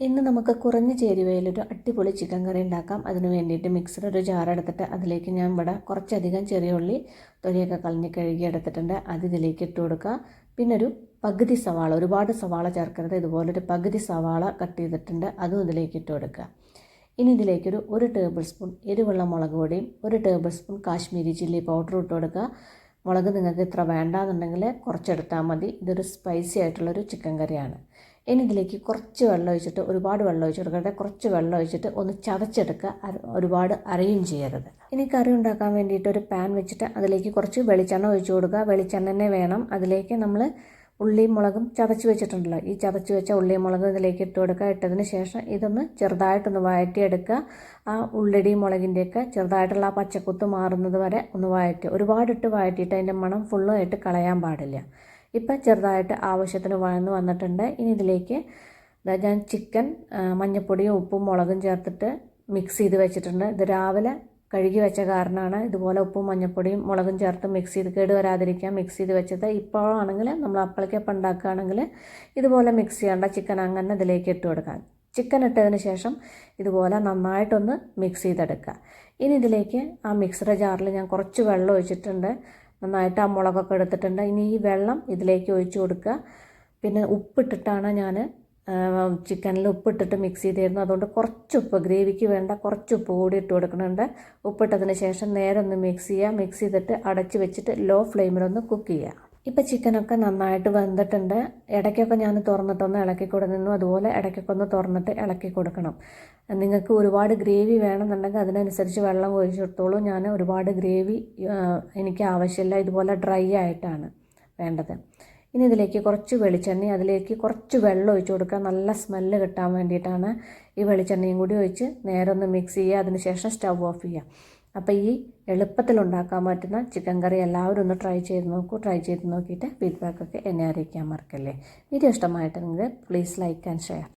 ഇന്ന് നമുക്ക് കുറഞ്ഞ ചേരുവയിലൊരു അടിപൊളി ചിക്കൻ കറി ഉണ്ടാക്കാം. അതിന് വേണ്ടിയിട്ട് മിക്സർ ഒരു ജാർ എടുത്തിട്ട് അതിലേക്ക് ഞാൻ ഇവിടെ കുറച്ചധികം ചെറിയ ഉള്ളി തൊലിയൊക്കെ കളഞ്ഞ് കഴുകി എടുത്തിട്ടുണ്ട്. അത് ഇതിലേക്ക് ഇട്ട് കൊടുക്കുക. പിന്നെ ഒരു പകുതി സവാള ഒരുപാട് സവാള ചേർക്കരുത്. ഇതുപോലൊരു പകുതി സവാള കട്ട് ചെയ്തിട്ടുണ്ട്. അതും ഇതിലേക്ക് ഇട്ട് കൊടുക്കുക. ഇനി ഇതിലേക്കൊരു ഒരു ടേബിൾ സ്പൂൺ എരിവുള്ള മുളക് പൊടിയും ഒരു tablespoon Kashmiri chilli powder ഇട്ട് കൊടുക്കുക. മുളക് നിങ്ങൾക്ക് ഇത്ര വേണ്ടാന്നുണ്ടെങ്കിൽ കുറച്ചെടുത്താൽ മതി. ഇതൊരു സ്പൈസി ആയിട്ടുള്ളൊരു ചിക്കൻ കറിയാണ്. ഇനി ഇതിലേക്ക് കുറച്ച് വെള്ളം ഒഴിച്ചിട്ട് ഒരുപാട് വെള്ളം ഒഴിച്ച് കൊടുക്കരുത്. കുറച്ച് വെള്ളം ഒഴിച്ചിട്ട് ഒന്ന് ചതച്ചെടുക്കുക. ഒരുപാട് അരയും ചെയ്യരുത്. ഇനി കറി ഉണ്ടാക്കാൻ വേണ്ടിയിട്ട് ഒരു പാൻ വെച്ചിട്ട് അതിലേക്ക് കുറച്ച് വെളിച്ചെണ്ണ ഒഴിച്ചു കൊടുക്കുക. വെളിച്ചെണ്ണ തന്നെ വേണം. അതിലേക്ക് നമ്മൾ ഉള്ളിയും മുളകും ചതച്ച് വെച്ചിട്ടുണ്ടല്ലോ. ഈ ചതച്ച് വെച്ച ഉള്ളിയും മുളകും ഇതിലേക്ക് ഇട്ട് കൊടുക്കുക. ഇട്ടതിന് ശേഷം ഇതൊന്ന് ചെറുതായിട്ടൊന്ന് വഴറ്റിയെടുക്കുക. ആ ഉള്ളിടിയും മുളകിന്റെയൊക്കെ ചെറുതായിട്ടുള്ള ആ പച്ചക്കുത്ത് മാറുന്നത് വരെ ഒന്ന് വഴറ്റി ഒരുപാടിട്ട് വഴറ്റിയിട്ട് അതിന്റെ മണം ഫുള്ളായിട്ട് കളയാൻ പാടില്ല. ഇപ്പം ചെറുതായിട്ട് ആവശ്യത്തിന് വഴന്ന് വന്നിട്ടുണ്ട്. ഇനി ഇതിലേക്ക് ഞാൻ ചിക്കൻ മഞ്ഞൾപ്പൊടിയും ഉപ്പും മുളകും ചേർത്തിട്ട് മിക്സ് ചെയ്ത് വെച്ചിട്ടുണ്ട്. ഇത് രാവിലെ കഴുകി വെച്ച കാരണമാണ് ഇതുപോലെ ഉപ്പും മഞ്ഞപ്പൊടിയും മുളകും ചേർത്ത് മിക്സ് ചെയ്ത് കേട് വരാതിരിക്കാൻ മിക്സ് ചെയ്ത് വെച്ചത്. ഇപ്പോഴാണെങ്കിൽ നമ്മൾ അപ്പളക്കപ്പം ഉണ്ടാക്കുകയാണെങ്കിൽ ഇതുപോലെ മിക്സ് ചെയ്യേണ്ട ചിക്കൻ അങ്ങനെ ഇതിലേക്ക് ഇട്ട് കൊടുക്കാം. ചിക്കൻ ഇട്ടതിന് ശേഷം ഇതുപോലെ നന്നായിട്ടൊന്ന് മിക്സ് ചെയ്തെടുക്കുക. ഇനി ഇതിലേക്ക് ആ മിക്സറ ജാറിൽ ഞാൻ കുറച്ച് വെള്ളം ഒഴിച്ചിട്ടുണ്ട്. നന്നായിട്ട് ആ മുളകൊക്കെ എടുത്തിട്ടുണ്ട്. ഇനി ഈ വെള്ളം ഇതിലേക്ക് ഒഴിച്ചു കൊടുക്കുക. പിന്നെ ഉപ്പിട്ടിട്ടാണ് ഞാൻ ചിക്കനിൽ ഉപ്പിട്ടിട്ട് മിക്സ് ചെയ്തിരുന്നു അതുകൊണ്ട് കുറച്ച് ഉപ്പ് ഗ്രേവിക്ക് വേണ്ട കുറച്ച് ഉപ്പ് കൂടി ഇട്ട് കൊടുക്കുന്നുണ്ട്. ഉപ്പിട്ടതിന് ശേഷം നേരെ ഒന്ന് മിക്സ് ചെയ്യുക. മിക്സ് ചെയ്തിട്ട് അടച്ച് വെച്ചിട്ട് ലോ ഫ്ലെയിമിലൊന്ന് കുക്ക് ചെയ്യുക. ഇപ്പം ചിക്കനൊക്കെ നന്നായിട്ട് വെന്തിട്ടുണ്ട്. ഇടയ്ക്കൊക്കെ ഞാൻ തുറന്നിട്ടൊന്ന് ഇളക്കി കൊടുക്കുന്നു അതുപോലെ ഇടയ്ക്കൊക്കെ ഒന്ന് തുറന്നിട്ട് ഇളക്കി കൊടുക്കണം. നിങ്ങൾക്ക് ഒരുപാട് ഗ്രേവി വേണമെന്നുണ്ടെങ്കിൽ അതിനനുസരിച്ച് വെള്ളം ഒഴിച്ചു ഞാൻ ഒരുപാട് ഗ്രേവി എനിക്ക് ആവശ്യമില്ല. ഇതുപോലെ ഡ്രൈ ആയിട്ടാണ് വേണ്ടത്. ഇനി ഇതിലേക്ക് കുറച്ച് വെളിച്ചെണ്ണ അതിലേക്ക് കുറച്ച് വെള്ളം ഒഴിച്ച് കൊടുക്കുക. നല്ല സ്മെല്ല് കിട്ടാൻ വേണ്ടിയിട്ടാണ് ഈ വെളിച്ചെണ്ണയും കൂടി ഒഴിച്ച് നേരെ ഒന്ന് മിക്സ് ചെയ്യുക. അതിന് ശേഷം സ്റ്റവ് ഓഫ് ചെയ്യുക. അപ്പോൾ ഈ എളുപ്പത്തിൽ ഉണ്ടാക്കാൻ പറ്റുന്ന ചിക്കൻ കറി എല്ലാവരും ഒന്ന് ട്രൈ ചെയ്ത് നോക്കൂ. ട്രൈ ചെയ്ത് നോക്കിയിട്ട് ഫീഡ്ബാക്കൊക്കെ എന്നെ അറിയിക്കാൻ മറക്കല്ലേ. വീഡിയോ ഇഷ്ടമായിട്ടുണ്ടെങ്കിൽ പ്ലീസ് ലൈക്ക് ആൻഡ് ഷെയർ